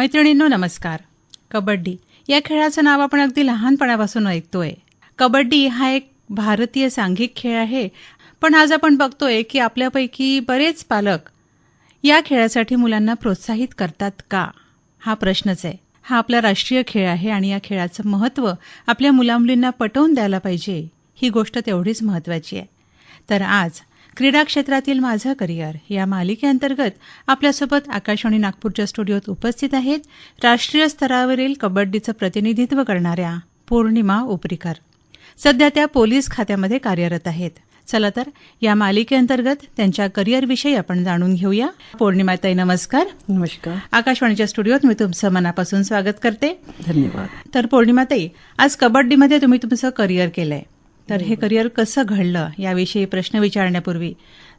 मैत्रिणींनो नमस्कार. कबड्डी. या खेळाचं नाव आपण अगदी लहानपणापासून ऐकतोय. कबड्डी हा एक भारतीय सांघिक खेळ आहे. पण आज आपण बघतोय की आपल्यापैकी बरेच पालक या खेळासाठी मुलांना प्रोत्साहित करतात का? हा प्रश्नच आहे. हा आपला राष्ट्रीय खेळ आहे आणि या खेळाचं महत्त्व आपल्या मुलामुलींना पटवून द्यायला पाहिजे. ही गोष्ट तेवढीच महत्त्वाची आहे. तर आज क्रीडा क्षेत्रातील माझं करिअर या मालिकेअंतर्गत आपल्यासोबत आकाशवाणी नागपूरच्या स्टुडिओत उपस्थित आहेत राष्ट्रीय स्तरावरील कबड्डीचं प्रतिनिधित्व करणाऱ्या पौर्णिमा उपरीकर. सध्या त्या पोलीस खात्यामध्ये कार्यरत आहेत. चला तर या मालिकेअंतर्गत त्यांच्या करिअरविषयी आपण जाणून घेऊया. पौर्णिमाताई नमस्कार. नमस्कार. आकाशवाणीच्या स्टुडिओत मी तुमचं मनापासून स्वागत करते. धन्यवाद. तर पौर्णिमाताई आज कबड्डीमध्ये तुम्ही तुमचं करिअर केलंय. तर हे करिअर कसं घडलं याविषयी प्रश्न विचारण्यापूर्वी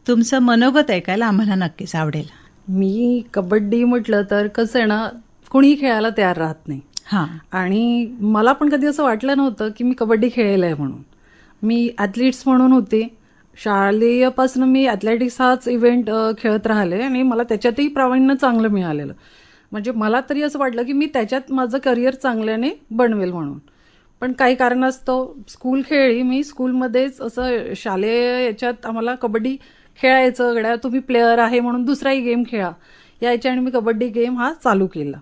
तुमचं मनोगत ऐकायला आम्हाला नक्कीच आवडेल. मी कबड्डी म्हटलं तर कसं आहे ना कोणी खेळायला तयार राहत नाही. हां. आणि मला पण कधी असं वाटलं नव्हतं की मी कबड्डी खेळेल आहे म्हणून. मी ॲथलीट्स म्हणून होते. शालेयपासून मी ॲथलेटिक्स हाच इव्हेंट खेळत राहिले आणि मला त्याच्यातही प्रावीण्य चांगलं मिळालेलं. म्हणजे मला तरी असं वाटलं की मी त्याच्यात माझं करिअर चांगल्याने बनवेल म्हणून. पण काही कारणास्तव स्कूल खेळली मी स्कूलमध्येच असं शालेय याच्यात आम्हाला कबड्डी खेळायचं गड्या तुम्ही प्लेअर आहे म्हणून दुसराही गेम खेळा. या याच्याने मी कबड्डी गेम हा चालू केला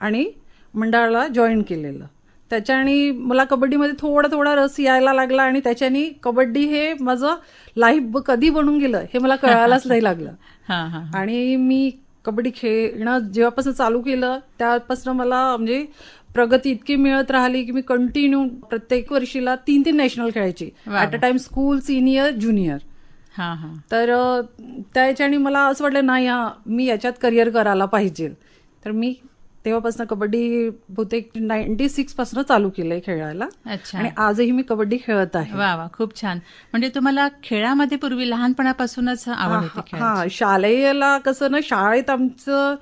आणि मंडळाला जॉईन केलेलं. त्याच्याने मला कबड्डीमध्ये थोडा थोडा रस यायला लागला आणि त्याच्याने कबड्डी हे माझं लाईफ कधी बनून गेलं हे मला कळायलाच नाही लागलं. आणि मी कबड्डी खेळणं जेव्हापासून चालू केलं त्यापासून मला म्हणजे प्रगती इतकी मिळत राहिली की मी कंटिन्यू प्रत्येक वर्षीला तीन तीन नॅशनल खेळायची. At a time school senior junior हां हां. तर अ, त्या याच्याने मला असं वाटलं नाही हा मी याच्यात करिअर करायला पाहिजे. तर मी तेव्हापासून कबड्डी बहुतेक नाईन्टी सिक्सपासून चालू केलंय खेळायला. अच्छा. आणि आजही मी कबड्डी खेळत आहे. वा वा खूप छान. म्हणजे तुम्हाला खेळामध्ये पूर्वी लहानपणापासूनच आवड होती हा शालेयला कसं ना शाळेत आमचं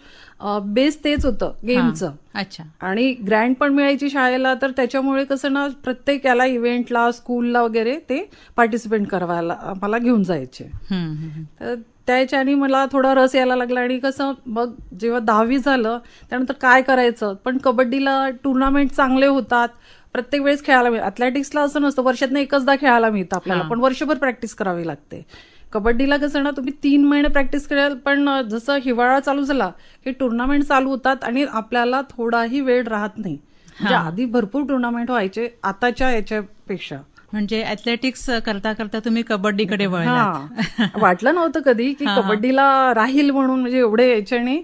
बेस तेच होतं गेमचं अच्छा. आणि ग्रँड पण मिळायची शाळेला तर त्याच्यामुळे कसं ना प्रत्येक याला इव्हेंटला स्कूलला वगैरे ते पार्टिसिपेट करायला आम्हाला घेऊन जायचे. हम्म, त्याच्याने मला थोडा रस यायला लागला आणि कसं मग जेव्हा दहावी झालं त्यानंतर काय करायचं? पण कबड्डीला टुर्नामेंट चांगले होतात. प्रत्येक वेळेस खेळायला मिळत अथलेटिक्सला असं नसतं वर्षातनं एकचदा खेळायला मिळतं आपल्याला पण वर्षभर प्रॅक्टिस करावी लागते. कबड्डीला कसं ना तुम्ही तीन महिने प्रॅक्टिस कराल पण जसं हिवाळा चालू झाला की टुर्नामेंट चालू होतात आणि आपल्याला थोडाही वेळ राहत नाही. म्हणजे आधी भरपूर टुर्नामेंट व्हायचे आताच्या याच्यापेक्षा. म्हणजे ऍथलेटिक्स करता करता तुम्ही कबड्डीकडे वळला वाटलं नव्हतं कधी की कबड्डीला राहील म्हणून म्हणजे एवढे याच्याने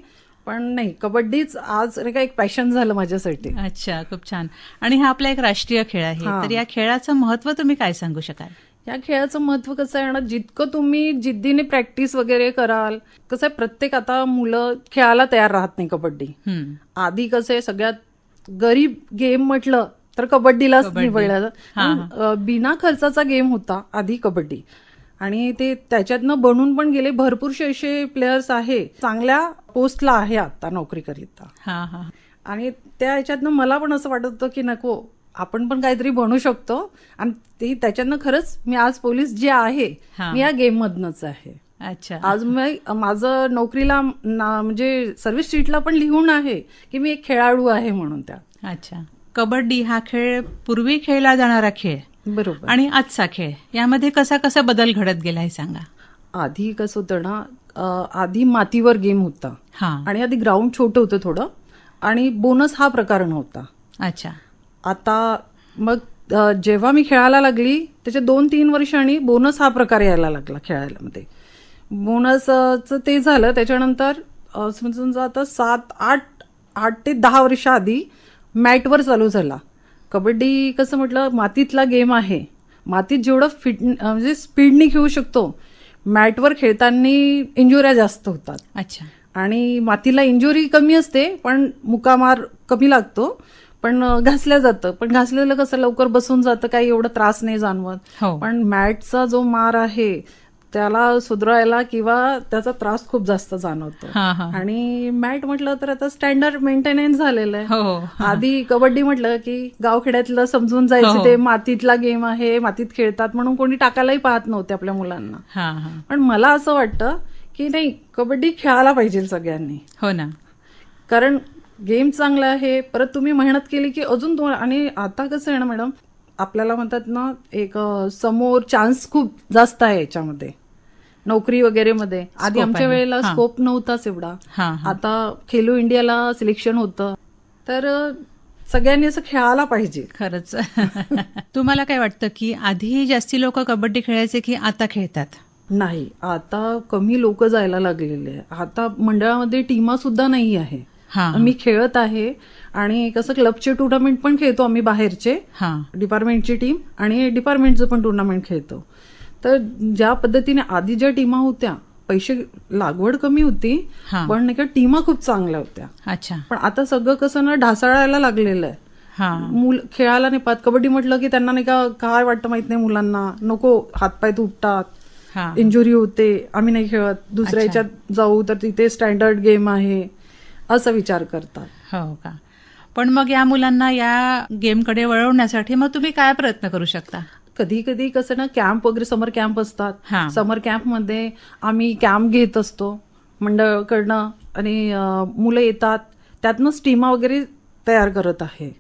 पण नाही कबड्डीच आज नाही का एक पॅशन झालं माझ्यासाठी. अच्छा खूप छान. आणि हा आपला एक राष्ट्रीय खेळ आहे. तर या खेळाचं महत्त्व तुम्ही काय सांगू शकाल? या खेळाचं महत्त्व कसं आहे ना जितकं तुम्ही जिद्दीने प्रॅक्टिस वगैरे कराल कसं आहे प्रत्येक आता मुलं खेळायला तयार राहत नाही कबड्डी. आधी कसं आहे सगळ्यात गरीब गेम म्हटलं तर कबड्डीलाच निवडलं अ, बिना खर्चाचा गेम होता आधी कबड्डी. आणि ते त्याच्यातनं बनून पण गेले. भरपूरसे असे प्लेयर्स आहे. चांगल्या पोस्टला आहे आता नोकरी करिता हा हा. आणि त्या ह्याच्यातनं मला पण असं वाटत होतं की नको आपण पण काहीतरी बनू शकतो. आणि ते त्याच्यातनं खरंच मी आज पोलीस जे आहे. मी या गेम मधनच आहे. अच्छा. आज मी माझं नोकरीला म्हणजे सर्व्हिस शीटला पण लिहून आहे की मी एक खेळाडू आहे म्हणून त्या. अच्छा. कबड्डी हा खेळ पूर्वी खेळला जाणारा खेळ. बरोबर. आणि आजचा खेळ. यामध्ये कसा कसा बदल घडत गेला हे सांगा. आधी कसं होतं ना आधी मातीवर गेम होता. हा. आणि आधी ग्राउंड छोटं होतं थोडं. आणि बोनस हा प्रकार नव्हता. अच्छा. आता मग जेव्हा मी खेळायला लागली त्याच्या दोन तीन वर्षांनी बोनस हा प्रकार यायला लागला खेळायला मध्ये बोनसचं ते झालं त्याच्यानंतर अ, समजा आता सात आठ आठ ते दहा वर्ष आधी मॅटवर चालू झाला. कबड्डी कसं म्हटलं मातीतला गेम आहे. मातीत जेवढं फिट म्हणजे स्पीडनी खेळू शकतो मॅटवर खेळताना इंजुऱ्या जास्त होतात. अच्छा. आणि मातीला इंजुरी कमी असते पण मुकामार कमी लागतो. पण घासल्या जातं. पण घासलेलं कसं लवकर बसून जातं काही एवढं त्रास नाही जाणवत. हो. पण मॅटचा जो मार आहे त्याला सुधरायला किंवा त्याचा त्रास खूप जास्त जाणवतो. हा हा. आणि मॅट म्हटलं तर आता स्टँडर्ड मेंटेनन्स झालेलं आहे. हो. आधी कबड्डी म्हटलं की गावखेड्यातलं समजून हो. जायचं ते मातीतला गेम आहे मातीत खेळतात म्हणून कोणी टाकायलाही पाहत नव्हते आपल्या मुलांना. हा हा. पण मला असं वाटतं की नाही कबड्डी खेळायला पाहिजे सगळ्यांनी. हो ना. कारण गेम चांगला आहे परत तुम्ही मेहनत केली की अजून दोन आणि आता कसं आहे ना मॅडम आपल्याला म्हणतात ना एक समोर चान्स खूप जास्त आहे याच्यामध्ये. नोकरी वगैरे मध्ये. आधी आमच्या. वेळेला. स्कोप नव्हताच एवढा. आता खेलो इंडियाला सिलेक्शन होतं. तर सगळ्यांनी असं खेळायला पाहिजे. खरंच. तुम्हाला काय वाटतं की आधी जास्ती लोक कबड्डी खेळायचे की आता खेळतात? नाही. आता कमी लोक जायला लागलेले आता मंडळामध्ये टीमा सुद्धा नाही आहे. मी खेळत आहे आणि कसं क्लबचे टुर्नामेंट पण खेळतो आम्ही बाहेरचे. हा. डिपार्टमेंटची टीम आणि डिपार्टमेंटचं पण टुर्नामेंट खेळतो. तर ज्या पद्धतीने आधी ज्या टीमा होत्या पैसे लागवड कमी होती. पण नाही का टीमा खूप चांगल्या होत्या. अच्छा. पण आता सगळं कसं ना ढासळायला लागलेलं आहे. मूल खेळायला नाही पाहत. कबड्डी म्हटलं की त्यांना नाही का काय वाटतं माहीत नाही मुलांना. नको हातपाय तुटतात. इंजुरी होते आम्ही नाही खेळत. दुसऱ्या. ह्याच्यात जाऊ तर तिथे स्टँडर्ड गेम आहे. असा विचार करतात. हो का? पण मग या मुलांना या गेमकडे वळवण्यासाठी मग तुम्ही काय प्रयत्न करू शकता? कधी कधी कसं ना कॅम्प वगैरे समर कॅम्प. असतात. समर कॅम्पमध्ये आम्ही कॅम्प घेत असतो. मंडळकडनं आणि मुलं येतात. त्यातनंच टीमा वगैरे तयार करत आहे.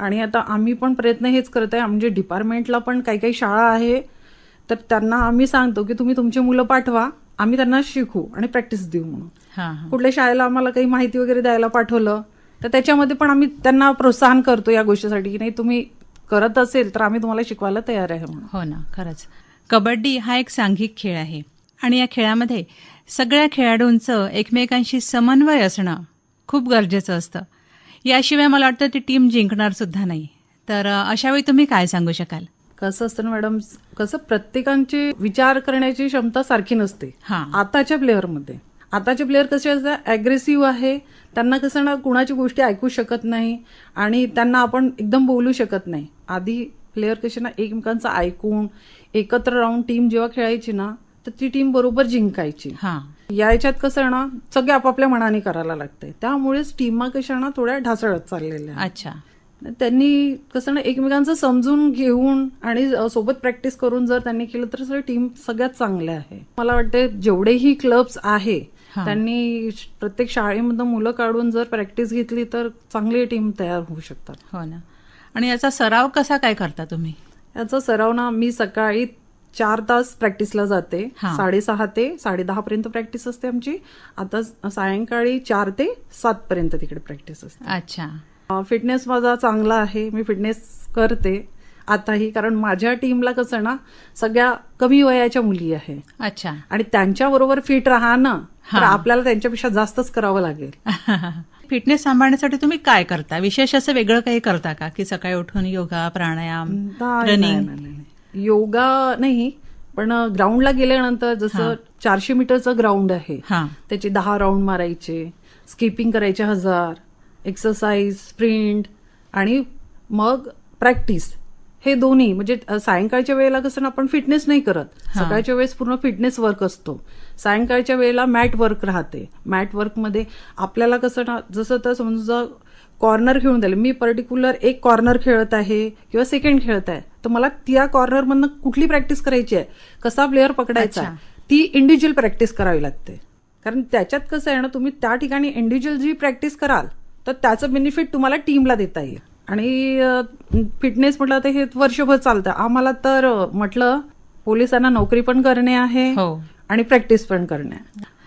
आणि आता आम्ही पण प्रयत्न हेच करत आहे. म्हणजे डिपार्टमेंटला पण काही काही शाळा आहे. तर त्यांना आम्ही सांगतो की तुम्ही तुमची मुलं पाठवा. आम्ही त्यांना शिकू आणि प्रॅक्टिस देऊ म्हणून. कुठल्या शाळेला आम्हाला काही माहिती वगैरे द्यायला पाठवलं तर त्याच्यामध्ये पण आम्ही त्यांना प्रोत्साहन करतो या गोष्टीसाठी की नाही तुम्ही करत असेल तर आम्ही तुम्हाला शिकवायला तयार आहे म्हणून. हो ना खरंच. कबड्डी हा एक सांघिक खेळ आहे. आणि या खेळामध्ये सगळ्या खेळाडूंचं एकमेकांशी समन्वय असणं खूप गरजेचं असतं. याशिवाय मला वाटतं ती टीम जिंकणार सुद्धा नाही. तर अशावेळी तुम्ही काय सांगू शकाल? कसं असतं ना मॅडम कसं प्रत्येकांची विचार करण्याची क्षमता सारखी नसते. हा. आताच्या प्लेअरमध्ये आताचे प्लेअर कसे असतात? अग्रेसिव्ह आहे त्यांना कसं ना कुणाची गोष्टी ऐकू शकत नाही आणि त्यांना आपण एकदम बोलू शकत नाही. आधी प्लेअर कसे ना एकमेकांचं ऐकून एकत्र राहून टीम जेव्हा खेळायची ना तर ती टीम बरोबर जिंकायची. हा. या याच्यात कसं ना सगळे आपापल्या मनाने करायला लागते त्यामुळेच टीमा कशा ना थोड्या ढासळत चाललेल्या. अच्छा. त्यांनी कसं ना एकमेकांचं समजून घेऊन आणि सोबत प्रॅक्टिस करून जर त्यांनी केलं तर सगळी टीम सगळ्यात चांगल्या आहे. मला वाटतं जेवढेही क्लब्स आहे. त्यांनी प्रत्येक शाळेमधनं मुलं काढून जर प्रॅक्टिस घेतली तर चांगली टीम तयार होऊ शकतात. हो ना. आणि याचा सराव कसा काय करता तुम्ही? याचा सराव ना मी सकाळी चार तास प्रॅक्टिसला जाते. साडेसहा ते साडेदहा पर्यंत प्रॅक्टिस असते आमची. आता सायंकाळी चार ते सात पर्यंत तिकडे प्रॅक्टिस असते. अच्छा. फिटनेस माझा चांगला आहे. मी फिटनेस करते. आताही कारण माझ्या टीमला कसं ना सगळ्या कमी वयाच्या मुली आहे. अच्छा. आणि त्यांच्याबरोबर फिट राहणं तर हा. आपल्याला त्यांच्यापेक्षा जास्तच करावं लागेल. फिटनेस सांभाळण्यासाठी तुम्ही काय करता? विशेष असं वेगळं काही करता का? की सकाळी उठून योगा प्राणायाम रनिंग. योगा नाही पण ग्राउंडला गेल्यानंतर जसं चारशे मीटरचं ग्राउंड आहे त्याचे दहा राऊंड मारायचे स्किपिंग करायचे हजार एक्सरसाइज स्प्रिंट आणि मग प्रॅक्टिस हे दोन्ही म्हणजे सायंकाळच्या वेळेला कसं ना आपण फिटनेस नाही करत. सकाळच्या वेळेस पूर्ण फिटनेस वर्क असतो. सायंकाळच्या वेळेला मॅट वर्क राहते. मॅट वर्कमध्ये आपल्याला कसं ना जसं तर समजा कॉर्नर खेळून द्यायला मी पर्टिक्युलर एक कॉर्नर खेळत आहे किंवा सेकंड खेळत आहे तर मला त्या कॉर्नरमधनं कुठली प्रॅक्टिस करायची आहे? कसा प्लेअर पकडायचा. ती इंडिव्हिज्युअल प्रॅक्टिस करावी लागते. कारण त्याच्यात कसं आहे ना तुम्ही त्या ठिकाणी इंडिव्हिज्युअल जी प्रॅक्टिस कराल तर त्याचं बेनिफिट तुम्हाला टीमला देता येईल. आणि फिटनेस म्हटलं तर हे वर्षभर चालतं. आम्हाला तर म्हटलं पोलिसांना नोकरी पण करणे आहे हो. आणि प्रॅक्टिस पण करणे.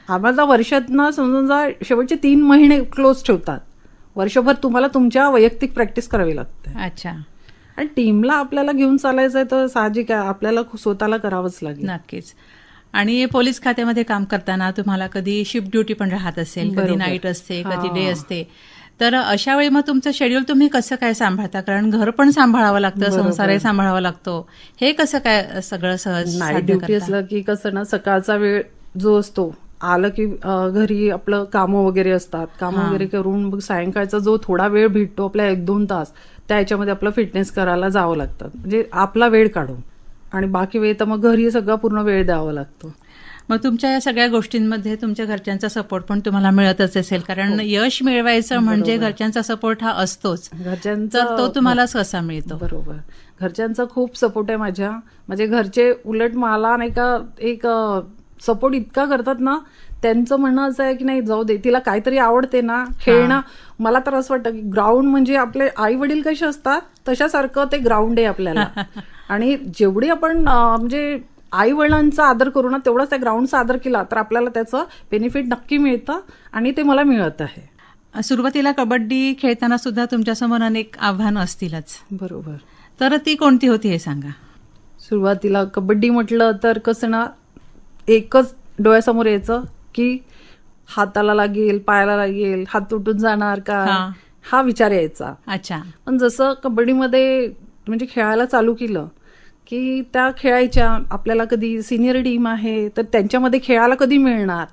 आम्हाला वर्षात ना समजून जा शेवटचे तीन महिने क्लोज ठेवतात. वर्षभर तुम्हाला तुमच्या वैयक्तिक प्रॅक्टिस करावी लागते. अच्छा. आणि टीमला आपल्याला घेऊन चालायचं आहे तर साहजिक आहे. आपल्याला स्वतःला करावंच लागेल. नक्कीच. आणि पोलीस खात्यामध्ये काम करताना तुम्हाला कधी शिफ्ट ड्युटी पण राहत असेल कधी. नाईट असते कधी. डे असते. तर अशा वेळी मग तुमचं शेड्यूल तुम्ही कसं काय सांभाळता कारण घर पण सांभाळावं लागतं. संसारही सांभाळावा लागतो हे कसं काय सगळं सहज नाईट साध्य ड्युटी? असलं की कसं ना सकाळचा वेळ जो असतो आलं की घरी आपलं कामं वगैरे असतात कामं. वगैरे करून मग सायंकाळचा जो थोडा वेळ भेटतो आपल्या एक दोन तास त्या ह्याच्यामध्ये आपलं फिटनेस करायला जावं लागतं म्हणजे आपला वेळ काढून आणि बाकी वेळ तर मग घरी सगळा पूर्ण वेळ द्यावा लागतो मग तुमच्या या सगळ्या गोष्टींमध्ये तुमच्या घरच्यांचा सपोर्ट पण तुम्हाला मिळतच असेल. कारण यश मिळवायचं म्हणजे हो. घरच्यांचा सपोर्ट हा असतोच. घरच्यांचा तो तुम्हाला कसा मिळतो? बरोबर. घरच्यांचा खूप सपोर्ट आहे माझ्या. म्हणजे घरचे उलट मला नाही का एक सपोर्ट इतका करतात ना त्यांचं म्हणणं असं आहे की नाही जाऊ दे तिला काहीतरी आवडते ना खेळणं. मला तर असं वाटतं की ग्राउंड म्हणजे आपले आई वडील कसे असतात तशासारखं ते ग्राउंड आहे आपल्याला. आणि जेवढी आपण म्हणजे आई वडिलांचा आदर करू ना तेवढाच त्या ग्राउंडचा आदर केला तर आपल्याला त्याचं बेनिफिट नक्की मिळतं आणि ते मला मिळत आहे. सुरुवातीला कबड्डी खेळताना सुद्धा तुमच्यासमोर अनेक आव्हानं असतीलच. बरोबर. तर ती कोणती होती हे सांगा. सुरुवातीला कबड्डी म्हटलं तर कसं ना एकच डोळ्यासमोर यायचं की हाताला लागेल पायाला लागेल हात तुटून जाणार का? हा. विचार यायचा. अच्छा. पण जसं कबड्डीमध्ये म्हणजे खेळायला चालू केलं की त्या खेळायच्या आपल्याला कधी सिनियर टीम आहे तर त्यांच्यामध्ये खेळायला कधी मिळणार?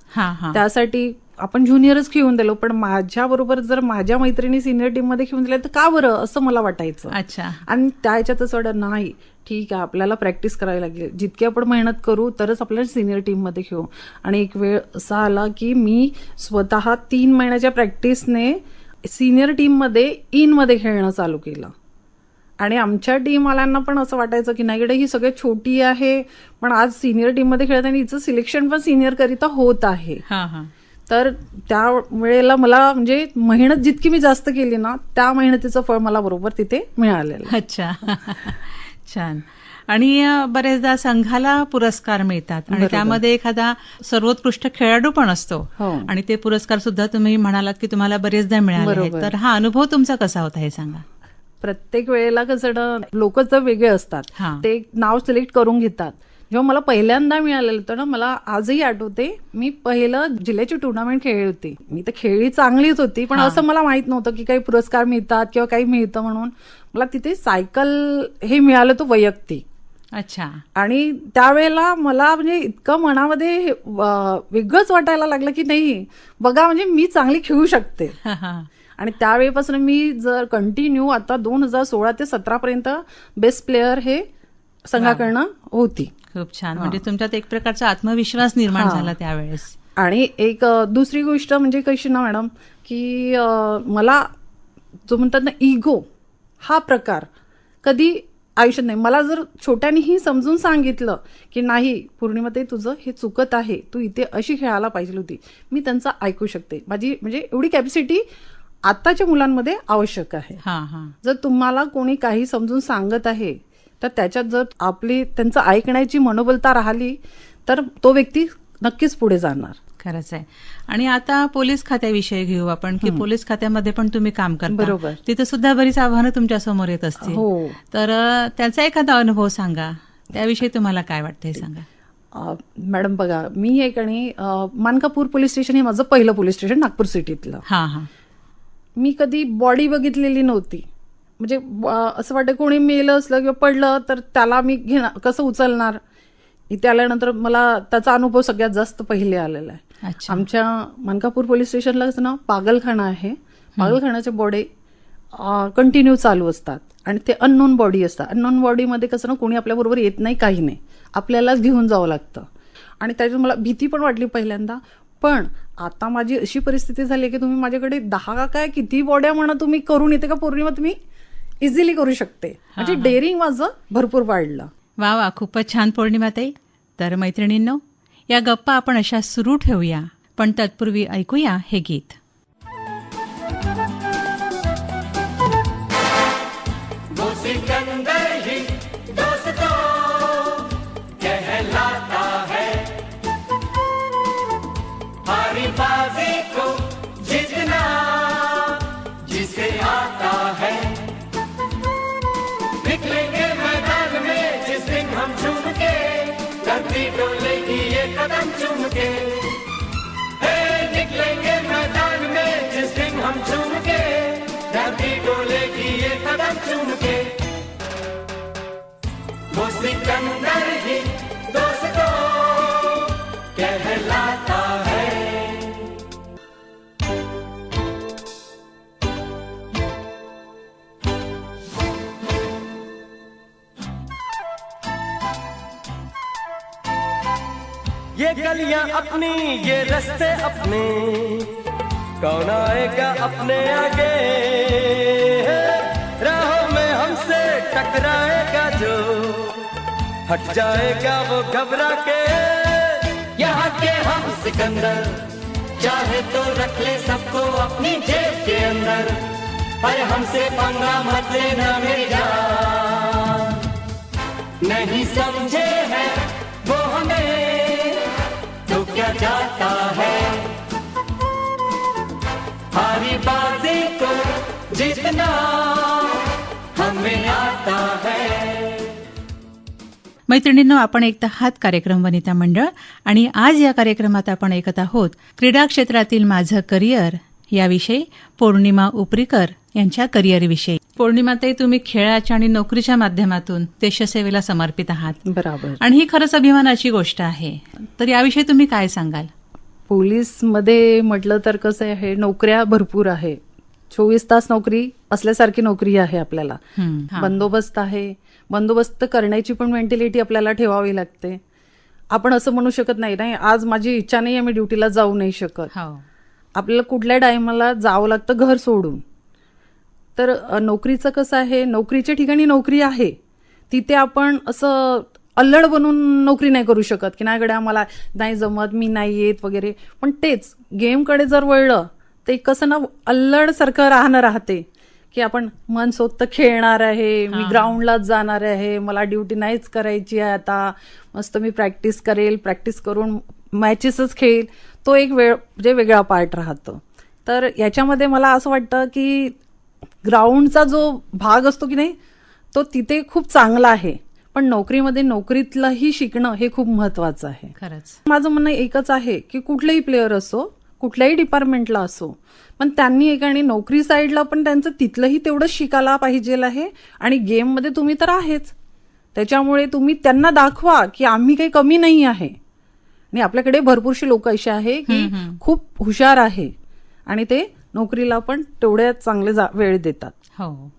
त्यासाठी आपण ज्युनियरच खेळून दिलो पण माझ्या बरोबर जर माझ्या मैत्रिणी सिनियर टीममध्ये खेळून दिल्या तर का बरं असं मला वाटायचं? अच्छा. आणि त्या ह्याच्यातच वाटत नाही ठीक आहे आपल्याला प्रॅक्टिस करावी लागेल. जितकी आपण मेहनत करू तरच आपल्याला सिनियर टीममध्ये खेळू. आणि एक वेळ असा आला की मी स्वतः तीन महिन्याच्या प्रॅक्टिसने सिनियर टीममध्ये इनमध्ये खेळणं चालू केलं. आणि आमच्या टीमवाल्यांना पण असं वाटायचं की नाही गड्या, ही सगळ्यात छोटी आहे पण आज सिनियर टीममध्ये खेळत आणि हिचं सिलेक्शन पण सिनियर करिता होत आहे हा हा तर त्या वेळेला मला म्हणजे मेहनत जितकी मी जास्त केली ना त्या मेहनतीचं फळ मला बरोबर तिथे मिळालेलं. अच्छा छान आणि बरेचदा संघाला पुरस्कार मिळतात आणि. त्यामध्ये एखादा सर्वोत्कृष्ट खेळाडू पण असतो हो. आणि ते पुरस्कार सुद्धा तुम्ही म्हणालात की तुम्हाला बरेचदा मिळाले. तर हा अनुभव तुमचा कसा होता हे सांगा प्रत्येक वेळेला कसं लोक तर वेगळे असतात. ते नाव सिलेक्ट करून घेतात जेव्हा मला पहिल्यांदा मिळालेलं होतं ना मला आजही आठवते मी पहिलं जिल्ह्याची टुर्नामेंट खेळली होती मी तर खेळली चांगलीच होती पण. असं मला माहीत नव्हतं की काही पुरस्कार मिळतात किंवा काही मिळतं म्हणून मला तिथे सायकल हे मिळालं तो वैयक्तिक अच्छा आणि त्यावेळेला मला म्हणजे इतकं मनामध्ये वेगळंच वाटायला लागलं की नाही बघा म्हणजे मी चांगली खेळू शकते. आणि त्यावेळेपासून मी जर कंटिन्यू आता दोन हजार सोळा ते सतरा पर्यंत बेस्ट प्लेअर हे संघाकडनं होती. खूप छान. म्हणजे तुमच्यात एक प्रकारचा आत्मविश्वास निर्माण. झाला त्यावेळेस. आणि एक दुसरी गोष्ट म्हणजे कशी ना मॅडम की मला जो म्हणतात ना इगो हा प्रकार कधी आयुष्यात नाही. मला जर छोट्यानीही समजून सांगितलं की नाही पौर्णिमाताई तुझं हे चुकत आहे. तू इथे अशी खेळायला पाहिजे होती. मी त्यांचं ऐकू शकते. माझी म्हणजे एवढी कॅपॅसिटी आताच्या मुलांमध्ये आवश्यक आहे. हा हा. जर तुम्हाला कोणी काही समजून सांगत आहे तर त्याच्यात जर आपली त्यांचं ऐकण्याची मनोबलता राहिली तर तो व्यक्ती नक्कीच पुढे जाणार. खरंच आहे. आणि आता पोलीस खात्याविषयी घेऊ आपण की पोलीस खात्यामध्ये पण तुम्ही काम करता. बरोबर. तिथे सुद्धा बरीच आव्हानं तुमच्यासमोर येत असतील. हो. तर त्याचा एखादा अनुभव सांगा. त्याविषयी तुम्हाला काय वाटतंय सांगा? अ, मॅडम बघा मी एक आणि मानकापूर पोलीस स्टेशन हे माझं पहिलं पोलीस स्टेशन नागपूर सिटीतलं. हा हा. मी कधी बॉडी बघितलेली नव्हती. म्हणजे असं वाटतं कोणी मेलं असलं किंवा पडलं तर त्याला मी घेणार कसं उचलणार? इथे आल्यानंतर मला त्याचा अनुभव सगळ्यात जास्त पहिले आलेला आहे. अच्छा. आमच्या मानकापूर पोलीस स्टेशनला कसं ना पागलखाना आहे. पागलखान्याचे बॉडी कंटिन्यू चालू असतात. आणि ते अननोन बॉडी असतात. अननोन बॉडीमध्ये कसं ना कोणी आपल्याबरोबर येत नाही काही नाही. आपल्यालाच घेऊन जावं लागतं. आणि त्याच्यात मला भीती पण वाटली पहिल्यांदा. पण आता माझी अशी परिस्थिती झाली आहे की तुम्ही माझ्याकडे दहा का काय किती बॉड्या म्हणा तुम्ही करून येते का पौर्णिमा तुम्ही इझिली करू शकते. म्हणजे डेअरिंग माझं भरपूर वाढलं. वा वा खूपच छान पौर्णिमाताई तर मैत्रिणींनो या गप्पा आपण अशा सुरू ठेवूया. पण तत्पूर्वी ऐकूया हे गीत. ये कदम चूम के। निकलेंगे मैदान में, जिस दिन हम चुम के। धरती डोलेगी ये कदम चूम के। वो सिकंदर ही गलियाँ अपनी, ये रस्ते अपने। कौन आएगा अपने आगे? राहों में हमसे टकराएगा जो। हट जाएगा वो घबरा के। यहाँ के हम सिकंदर, चाहे तो रख ले सबको अपनी जेब के अंदर। पर हमसे पंगा मत लेना मेरी जान। नहीं समझे मैत्रिणींनो आपण ऐकत आहात कार्यक्रम वनिता मंडळ आणि आज या कार्यक्रमात आपण ऐकत आहोत क्रीडा क्षेत्रातील माझं करिअर याविषयी पौर्णिमा उपरीकर यांच्या करिअरविषयी पौर्णिमाताई तुम्ही खेळाच्या आणि नोकरीच्या माध्यमातून देशसेवेला समर्पित आहात. बराबर. आणि ही खरंच अभिमानाची गोष्ट आहे. तर याविषयी तुम्ही काय सांगाल? पोलीसमध्ये म्हटलं तर कसं आहे नोकऱ्या भरपूर आहे. चोवीस तास नोकरी असल्यासारखी नोकरी आहे आपल्याला. बंदोबस्त आहे. बंदोबस्त करण्याची पण मेंटॅलिटी आपल्याला ठेवावी लागते. आपण असं म्हणू शकत नाही नाही आज माझी इच्छा नाही आहे मी ड्युटीला जाऊ नाही शकत. हो. आपल्याला कुठल्या टायमाला जावं लागतं घर सोडून. तर नोकरीचं कसं आहे नोकरीच्या ठिकाणी नोकरी आहे. तिथे आपण असं अल्लड बनून नोकरी नाही करू शकत की नाही गड्या मला नाही जमत मी नाही येत वगैरे. पण तेच गेमकडे जर वळलं ते कसं ना अल्लड सारखं राहणं राहते की आपण मनसोक्त खेळणार आहे मी ग्राउंडलाच जाणार आहे मला ड्युटी नाहीच करायची आहे आता मस्त मी प्रॅक्टिस करेल प्रॅक्टिस करून मॅचेसच खेळेल तो एक वेळ म्हणजे वेगळा पार्ट राहतो. तर याच्यामध्ये मला असं वाटतं की ग्राउंडचा जो भाग असतो की नाही तो तिथे खूप चांगला आहे. पण नोकरीमध्ये नोकरीतलंही शिकणं हे खूप महत्वाचं आहे. खरंच. माझं म्हणणं एकच आहे की कुठलेही प्लेअर असो कुठल्याही डिपार्टमेंटला असो पण त्यांनी एक आणि नोकरी साईडला पण त्यांचं तिथलंही तेवढं शिकायला पाहिजे आहे आणि गेममध्ये तुम्ही तर आहेच. त्याच्यामुळे तुम्ही त्यांना दाखवा की आम्ही काही कमी नाही आहे. आणि आपल्याकडे भरपूरशी लोक असे आहे की खूप हुशार आहे आणि ते नोकरीला पण तेवढ्या चांगले वेळ देतात. हो.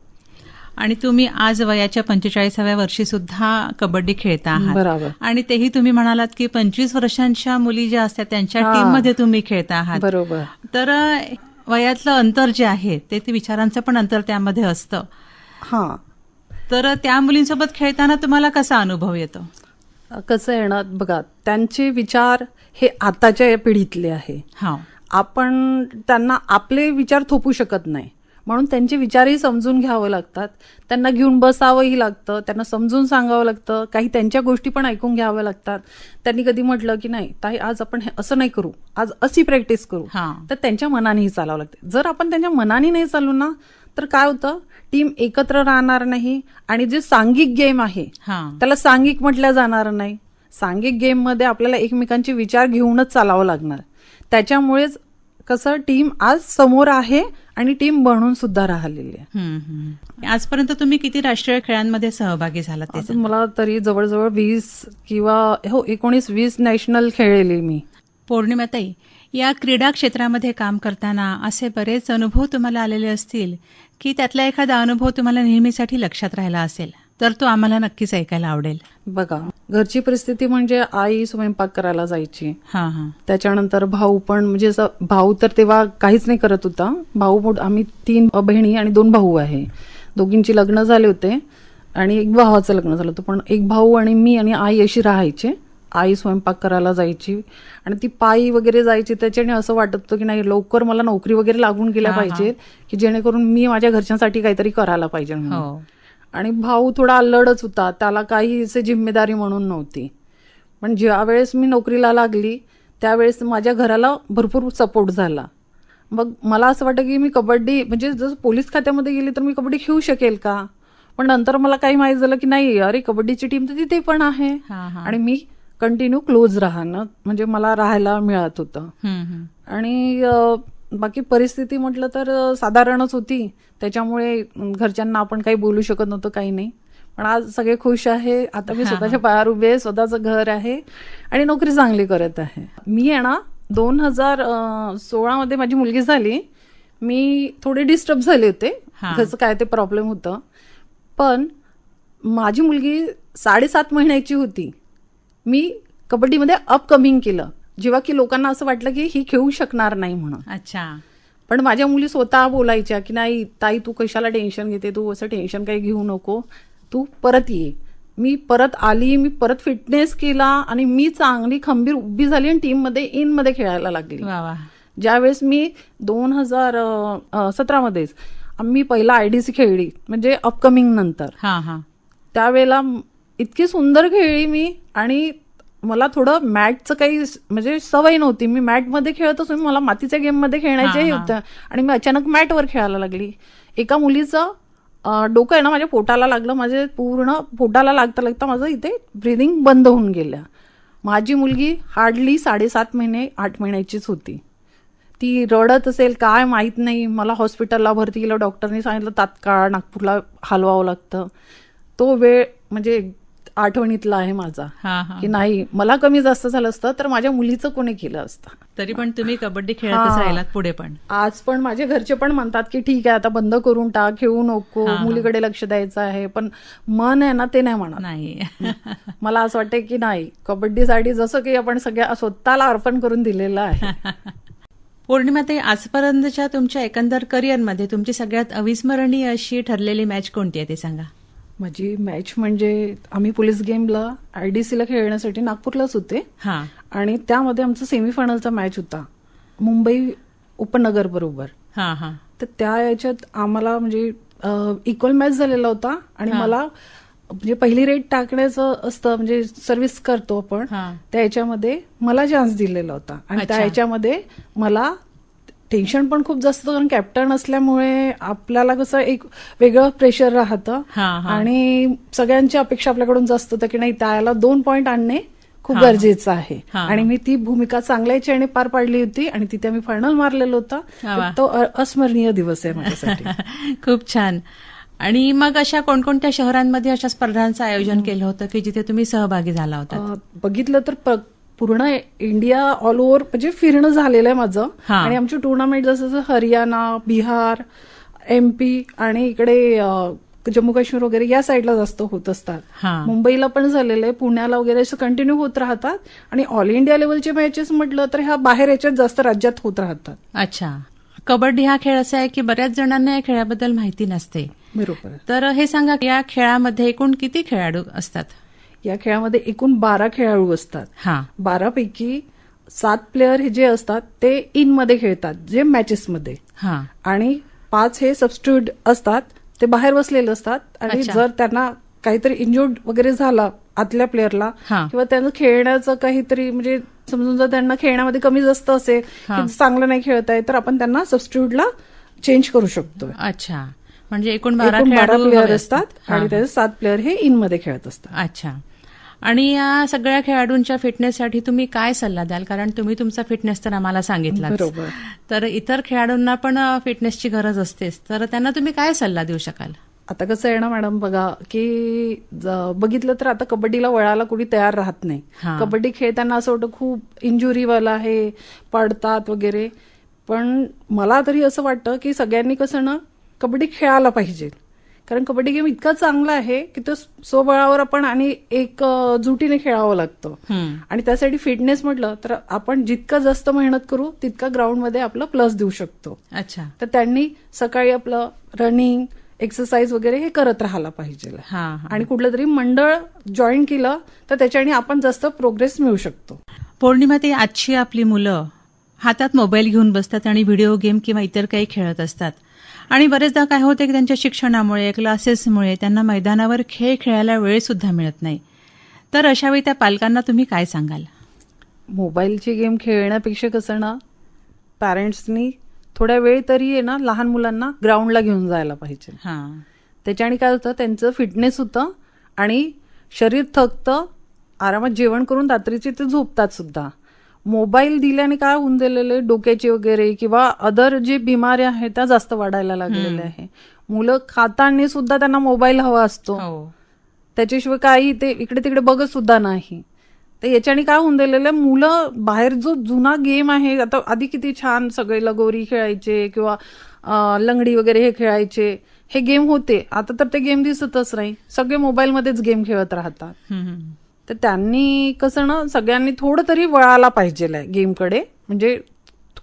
आणि तुम्ही आज वयाच्या पंचेचाळीसाव्या वर्षी सुद्धा कबड्डी खेळता आहात. बरोबर. आणि तेही तुम्ही म्हणालात की पंचवीस वर्षांच्या मुली ज्या असतात त्यांच्या हा. टीममध्ये तुम्ही खेळता आहात. बरोबर. तर वयातलं अंतर जे आहे ते ते विचारांचं पण अंतर त्यामध्ये असतं. हा. तर त्या मुलींसोबत खेळताना तुम्हाला कसा अनुभव येतो? कसं ना बघा त्यांचे विचार हे आताच्या या पिढीतले आहे. हा. आपण त्यांना आपले विचार थोपू शकत नाही. म्हणून त्यांचे विचारही समजून घ्यावं लागतात. त्यांना घेऊन बसावंही लागतं. त्यांना समजून सांगावं लागतं. काही त्यांच्या गोष्टी पण ऐकून घ्याव्या लागतात. त्यांनी कधी म्हटलं की नाही ताई आज आपण हे असं नाही करू. आज अशी प्रॅक्टिस करू. तर त्यांच्या मनानेही चालावं लागते. जर आपण त्यांच्या मनाने नाही चालू ना तर काय होतं? टीम एकत्र राहणार नाही आणि जे सांघिक गेम आहे हा. त्याला सांघिक म्हटलं जाणार नाही. सांघिक गेममध्ये आपल्याला एकमेकांचे विचार घेऊनच चालावं लागणार. त्याच्यामुळेच कसं टीम आज समोर आहे आणि टीम बनून सुद्धा राहिलेली आहे. आजपर्यंत तुम्ही किती राष्ट्रीय खेळांमध्ये सहभागी झालात मला तरी जवळजवळ वीस किंवा हो एकोणीस वीस नॅशनल खेळलेली मी. पौर्णिमाताई या क्रीडा क्षेत्रामध्ये काम करताना असे बरेच अनुभव तुम्हाला आलेले असतील की त्यातला एखादा अनुभव तुम्हाला नेहमीसाठी लक्षात राहिला असेल. तर तो आम्हाला नक्कीच ऐकायला आवडेल. बघा घरची परिस्थिती म्हणजे आई स्वयंपाक करायला जायची. हा हा. त्याच्यानंतर भाऊ पण म्हणजे असं भाऊ तर तेव्हा काहीच नाही करत होता. भाऊ आम्ही तीन बहिणी आणि दोन भाऊ आहे. दोघींची लग्न झाले होते आणि एक भावाचं लग्न झालं होतं. पण एक भाऊ आणि मी आणि आई अशी राहायचे. आई स्वयंपाक करायला जायची आणि ती पायी वगैरे जायची. त्याच्याने असं वाटत होतं की नाही लवकर मला नोकरी वगैरे लागून गेल्या हा, हा. पाहिजेत की जेणेकरून मी माझ्या घरच्यांसाठी काहीतरी करायला पाहिजे म्हणून. आणि भाऊ थोडा अल्लडच होता. त्याला काही असे जिम्मेदारी म्हणून नव्हती. पण ज्या वेळेस मी नोकरीला लागली त्यावेळेस माझ्या घराला भरपूर सपोर्ट झाला. मग मला असं वाटतं की मी कबड्डी म्हणजे जसं पोलीस खात्यामध्ये गेली तर मी कबड्डी खेळू शकेल का? पण नंतर मला काही माहीत झालं की नाही अरे कबड्डीची टीम तर तिथे पण आहे. आणि मी कंटिन्यू क्लोज राहणं म्हणजे मला राहायला मिळत होतं. आणि बाकी परिस्थिती म्हटलं तर साधारणच होती. त्याच्यामुळे घरच्यांना आपण काही बोलू शकत नव्हतं काही नाही. पण आज सगळे खुश आहे. आता मी स्वतःच्या पायावर उभे आहे, स्वतःचं घर आहे आणि नोकरी चांगली करत आहे. मी आहे ना दोन हजार सोळामध्ये माझी मुलगी झाली. मी थोडे डिस्टर्ब झाले होते. घरचं काय ते प्रॉब्लेम होतं. पण माझी मुलगी साडेसात महिन्याची होती. मी कबड्डीमध्ये अपकमिंग केलं. जेव्हा की लोकांना असं वाटलं की ही खेळू शकणार नाही म्हणून. अच्छा. पण माझ्या मुली स्वतः बोलायच्या की नाही ताई तू कशाला टेन्शन घेते? तू असं टेन्शन काही घेऊ नको. तू परत ये. मी परत आली मी परत फिटनेस केला आणि मी चांगली खंबीर उभी झाली आणि टीममध्ये इनमध्ये खेळायला लागली. ज्यावेळेस मी दोन हजार सतरामध्येच मी पहिला आयडीसी खेळली म्हणजे अपकमिंग नंतर. हा हा. त्यावेळेला इतकी सुंदर खेळली मी आणि मला थोडं मॅटचं काही म्हणजे सवय नव्हती. मी मॅटमध्ये खेळत असून मला मातीच्या गेममध्ये खेळण्याचे हा. होतं. आणि मी अचानक मॅटवर खेळायला लागली. एका मुलीचं डोकं आहे ना माझ्या पोटाला लागलं. माझे पूर्ण पोटाला लागता लागता माझं इथे ब्रिदिंग बंद होऊन गेल्या माझी मुलगी हार्डली साडेसात महिने आठ महिन्याचीच होती. ती रडत असेल काय माहीत नाही. मला हॉस्पिटलला भरती केलं डॉक्टरनी सांगितलं तात्काळ नागपूरला हलवावं लागतं. तो वेळ म्हणजे आठवणीतला आहे माझा. की नाही मला कमी जास्त झालं असतं तर माझ्या मुलीचं कोणी केलं असतं. तरी पण तुम्ही कबड्डी खेळतच. राहिलात पुढे पण. आज पण माझे घरचे पण म्हणतात की ठीक आहे आता बंद करून टाक खेळू नको. मुलीकडे लक्ष द्यायचं आहे पण मन आहे ना ते नाही म्हणत. नाही. मला असं वाटतं की नाही कबड्डीसाठी जसं की आपण सगळ्या स्वतःला अर्पण करून दिलेलं आहे. पौर्णिमा ते आजपर्यंतच्या तुमच्या एकंदर करिअरमध्ये तुमची सगळ्यात अविस्मरणीय अशी ठरलेली मॅच कोणती आहे ते सांगा. माझी मॅच म्हणजे आम्ही पोलीस गेमला आयडीसीला खेळण्यासाठी नागपूरलाच होते. हा. आणि त्यामध्ये आमचा सेमीफायनलचा मॅच होता. मुंबई उपनगर बरोबर हा हा. तर त्या याच्यात आम्हाला म्हणजे इक्वल मॅच झालेला होता. आणि. मला म्हणजे पहिली रेट टाकण्याचं असतं म्हणजे सर्व्हिस करतो आपण. त्या याच्यामध्ये मला चान्स दिलेला होता. आणि त्या. याच्यामध्ये मला टेन्शन पण खूप जास्त होतं, कारण कॅप्टन असल्यामुळे आपल्याला कसं एक वेगळं प्रेशर राहतं. आणि सगळ्यांची अपेक्षा आपल्याकडून जास्त होतं की नाही त्याला दोन पॉईंट आणणे खूप. गरजेचं आहे. आणि मी ती भूमिका चांगल्याची आणि पार पाडली होती आणि तिथे आम्ही फायनल मारलेलं होतं. तो अस्मरणीय दिवस आहे माझ्यासाठी. खूप छान. आणि मग अशा कोणकोणत्या शहरांमध्ये अशा स्पर्धांचं आयोजन केलं होतं की जिथे तुम्ही सहभागी झाला होता? बघितलं तर पूर्ण इंडिया ऑल ओव्हर म्हणजे फिरणं झालेलं आहे माझं. आणि आमची टुर्नामेंट जसं जसं हरियाणा बिहार एमपी आणि इकडे जम्मू काश्मीर वगैरे या साईडला जास्त होत असतात. मुंबईला पण झालेलं आहे पुण्याला वगैरे असं कंटिन्यू होत राहतात. आणि ऑल इंडिया लेवलचे मॅचेस म्हटलं तर ह्या बाहेर याच्यात जास्त राज्यात होत राहतात. अच्छा. कबड्डी हा खेळ असा आहे की बऱ्याच जणांना या खेळाबद्दल माहिती नसते. बरोबर. तर हे सांगा या खेळामध्ये एकूण किती खेळाडू असतात? या खेळामध्ये एकूण बारा खेळाडू असतात. हा. बारापैकी सात प्लेअर हे जे असतात ते इनमध्ये खेळतात जे मॅचेसमध्ये हा. आणि पाच हे सबस्टिट्यूट असतात ते बाहेर बसलेले असतात. आणि. जर त्यांना काहीतरी इंजुर्ड वगैरे झाला आतल्या प्लेअरला. किंवा त्यांचं खेळण्याचं काहीतरी म्हणजे समजून जर त्यांना खेळण्यामध्ये कमी जास्त असेल. की चांगलं नाही खेळत आहे तर आपण त्यांना सबस्टिट्यूटला चेंज करू शकतो अच्छा. म्हणजे एकूण बारा प्लेअर असतात. आणि. त्याचे सात प्लेअर हे इनमध्ये खेळत असतात. अच्छा. आणि या सगळ्या खेळाडूंच्या फिटनेससाठी तुम्ही काय सल्ला द्याल? कारण तुम्ही तुमचा फिटनेस तर आम्हाला सांगितला बरोबर. तर इतर खेळाडूंना पण फिटनेसची गरज असतेच. तर त्यांना तुम्ही काय सल्ला देऊ शकाल? आता कसं आहे ना मॅडम बघा की बघितलं तर आता कबड्डीला वळायला कोणी तयार राहत नाही. कबड्डी खेळताना असं वाटतं खूप इंजुरीवाला आहे पडतात वगैरे. पण मला तरी असं वाटतं की सगळ्यांनी कसं ना कबड्डी खेळायला पाहिजे. कारण कबड्डी गेम इतका चांगला आहे की तो स्वबळावर आपण आणि एक जुटीने खेळावं लागतं. आणि त्यासाठी फिटनेस म्हटलं तर आपण जितकं जास्त मेहनत करू तितका ग्राउंडमध्ये आपलं प्लस देऊ शकतो. अच्छा. तर त्यांनी सकाळी आपलं रनिंग एक्सरसाइज वगैरे हे करत राहायला पाहिजे. आणि कुठलं तरी मंडळ जॉईन केलं तर त्याच्याने आपण जास्त प्रोग्रेस मिळू शकतो. पौर्णिमा ते आजची आपली मुलं हातात मोबाईल घेऊन बसतात आणि व्हिडिओ गेम किंवा इतर काही खेळत असतात. आणि बरेचदा काय होते की त्यांच्या शिक्षणामुळे क्लासेसमुळे त्यांना मैदानावर खेळ खेळायला वेळ सुद्धा मिळत नाही. तर अशा वेळी त्या पालकांना तुम्ही काय सांगाल? मोबाईलची गेम खेळण्यापेक्षा कसं ना पॅरेंट्सनी थोड्या वेळ तरी आहे ना लहान मुलांना ग्राउंडला घेऊन जायला पाहिजे. हा. त्याच्याने काय होतं त्यांचं फिटनेस होतं आणि शरीर थकतं आरामात जेवण करून रात्रीचे ते झोपतात सुद्धा. मोबाईल दिल्याने काय होऊन दिलेले डोक्याचे वगैरे किंवा अदर जे बिमाऱ्या आहेत त्या जास्त वाढायला लागलेल्या आहे. मुलं खाताना सुद्धा त्यांना मोबाईल हवा असतो. हो. त्याच्याशिवाय काही ते इकडे तिकडे बघत सुद्धा नाही. तर याच्याने काय होऊन दिलेलं मुलं बाहेर जो जुना गेम आहे आता आधी किती छान सगळे लगोरी खेळायचे किंवा लंगडी वगैरे हे खेळायचे. हे गेम होते. आता तर ते गेम दिसतच नाही. सगळे मोबाईलमध्येच गेम खेळत राहतात. तर त्यांनी कसं ना सगळ्यांनी थोडं तरी वळायला पाहिजे गेमकडे. म्हणजे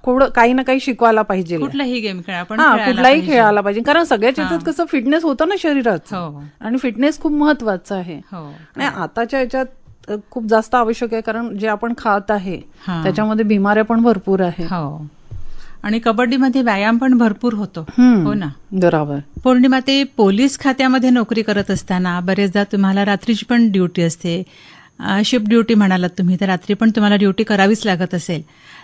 थोडं काही ना काही शिकवायला पाहिजे कुठलाही गेम खेळा पण हा कुठलाही. खेळायला पाहिजे. कारण सगळ्याच याच्यात कसं फिटनेस होतं ना शरीराचं हो. आणि फिटनेस खूप महत्वाचं आहे. हो. आणि आताच्या याच्यात खूप जास्त आवश्यक आहे कारण जे आपण खात आहे. त्याच्यामध्ये बिमाऱ्या पण भरपूर आहे हो. आणि कबड्डीमध्ये व्यायाम पण भरपूर होतो. हो ना? बरोबर. पौर्णिमा ते पोलीस खात्यामध्ये नोकरी करत असताना बरेचदा तुम्हाला रात्रीची पण ड्युटी असते. शिफ्ट ड्युटी म्हणालात तुम्ही तर रात्री पण तुम्हाला ड्युटी करावीच लागत असेल.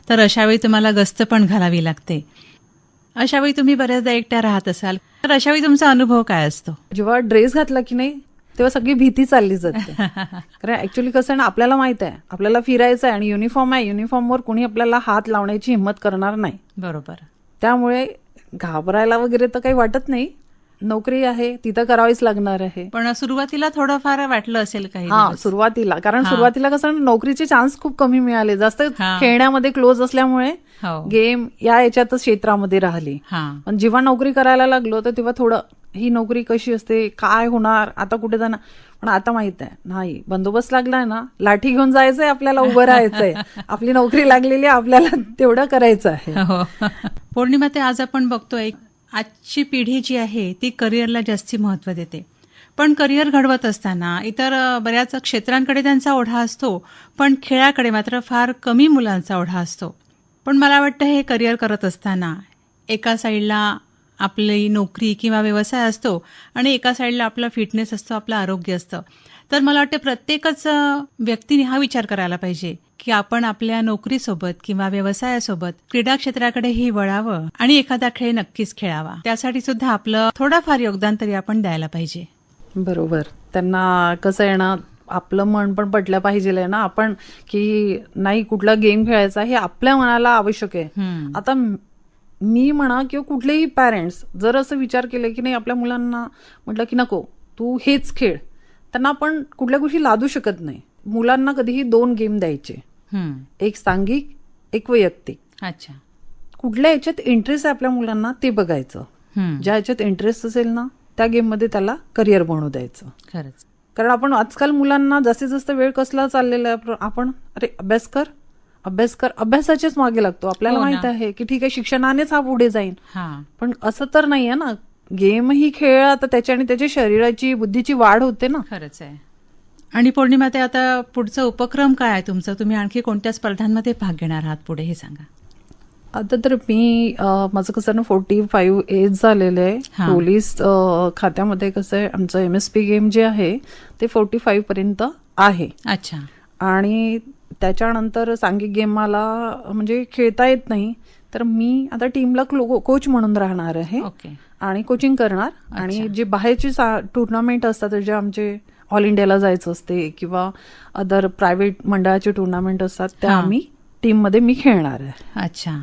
तर अशावेळी तुम्हाला गस्त पण घालावी लागते. अशावेळी तुम्ही बऱ्याचदा एकट्या राहत असाल. तर अशावेळी तुमचा अनुभव काय असतो? जेव्हा ड्रेस घातला की नाही तेव्हा सगळी भीती चालली जाते. कारण ऍक्च्युली कसं ना आपल्याला माहीत आहे आपल्याला फिरायचं आहे आणि युनिफॉर्म आहे युनिफॉर्मवर कोणी आपल्याला हात लावण्याची हिंमत करणार नाही. बरोबर. त्यामुळे घाबरायला वगैरे तर काही वाटत नाही नोकरी आहे तिथं करावीच लागणार आहे. पण सुरुवातीला थोडंफार वाटलं असेल काही हा. सुरुवातीला. कारण सुरुवातीला कसं नोकरीचे चान्स खूप कमी मिळाले. जास्त हा. खेळण्यामध्ये क्लोज असल्यामुळे हो. गेम या याच्यातच क्षेत्रामध्ये राहिली. हा. पण जेव्हा नोकरी करायला लागलो तर तेव्हा थोडं ही नोकरी कशी असते? काय होणार? आता कुठे जाणार? पण आता माहीत आहे. नाही. बंदोबस्त लागलाय ना लाठी घेऊन जायचंय आपल्याला उभं राहायचंय. आपली नोकरी लागलेली आपल्याला तेवढं करायचं आहे. हो. पौर्णिमा ते आज आपण बघतोय आजची पिढी जी आहे ती करिअरला जास्ती महत्त्व देते. पण करिअर घडवत असताना इतर बऱ्याच क्षेत्रांकडे त्यांचा ओढा असतो पण खेळाकडे मात्र फार कमी मुलांचा ओढा असतो. पण मला वाटतं हे करिअर करत असताना एका साईडला आपली नोकरी किंवा व्यवसाय असतो आणि एका साईडला आपला फिटनेस असतो आपलं आरोग्य असतं. तर मला वाटतं प्रत्येकच व्यक्तीने हा विचार करायला पाहिजे. की आपण आपल्या नोकरीसोबत किंवा व्यवसायासोबत क्रीडा क्षेत्राकडेही वळावं आणि एखादा खेळ नक्कीच खेळावा. त्यासाठी सुद्धा आपलं थोडाफार योगदान तरी आपण द्यायला पाहिजे. बरोबर. त्यांना कसं आहे ना आपलं मन पण पटलं पाहिजे ना आपण की नाही कुठला गेम खेळायचा हे आपल्या मनाला आवश्यक आहे. आता म- म्हणा किंवा कुठलेही पॅरेंट्स जर असं विचार केले की नाही आपल्या मुलांना म्हटलं की नको तू हेच खेळ. त्यांना आपण कुठल्या गोष्टी लादू शकत नाही. मुलांना कधीही दोन गेम द्यायचे. एक सांघिक एक वैयक्तिक. अच्छा. कुठल्या याच्यात इंटरेस्ट आहे आपल्या मुलांना ते बघायचं. ज्या याच्यात इंटरेस्ट असेल ना त्या गेममध्ये त्याला करिअर बनवू द्यायचं. खरंच. कारण आपण आजकाल मुलांना जास्तीत जास्त वेळ कसला चाललेला आहे? आपण अरे अभ्यास कर. अभ्यास कर. अभ्यासाच्याच मागे लागतो. आपल्याला हो. माहीत आहे की ठीक आहे शिक्षणानेच हा पुढे जाईल पण असं तर नाहीये ना. गेम ही खेळ आता त्याच्याने त्याच्या शरीराची बुद्धीची वाढ होते ना. खरंच आहे. आणि पौर्णिमा ते आता पुढचा उपक्रम काय आहे तुमचा? तुम्ही आणखी कोणत्या स्पर्धांमध्ये भाग घेणार आहात पुढे हे सांगा. आता तर मी माझं कसं ना फोर्टी फाईव्ह एज झालेलं आहे. पोलीस खात्यामध्ये कसं आहे आमचं एम एस पी गेम जे आहे ते फोर्टी फाईव्ह पर्यंत आहे. अच्छा. आणि त्याच्यानंतर सांघिक गेम मला म्हणजे खेळता येत नाही. तर मी आता टीमला कोच म्हणून राहणार आहे. ओके आणि कोचिंग करणार. आणि जे बाहेरचे टुर्नामेंट असतात जे आमचे ऑल इंडियाला जायचं असते किंवा अदर प्रायव्हेट मंडळाचे टुर्नामेंट असतात त्या. आम्ही टीममध्ये मी खेळणार आहे. अच्छा.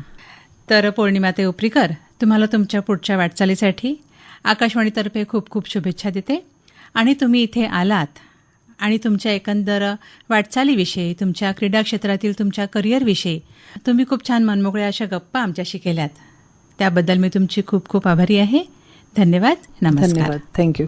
तर पौर्णिमा ते उपरीकर तुम्हाला तुमच्या पुढच्या वाटचालीसाठी आकाशवाणीतर्फे खूप खूप शुभेच्छा देते. आणि तुम्ही इथे आलात आणि तुमच्या एकंदर वाटचालीविषयी तुमच्या क्रीडा क्षेत्रातील तुमच्या करिअरविषयी तुम्ही खूप छान मनमोकळ्या अशा गप्पा आमच्याशी केल्यात. त्याबद्दल मी तुमची खूप खूप आभारी आहे. धन्यवाद. नमस्कार. थँक्यू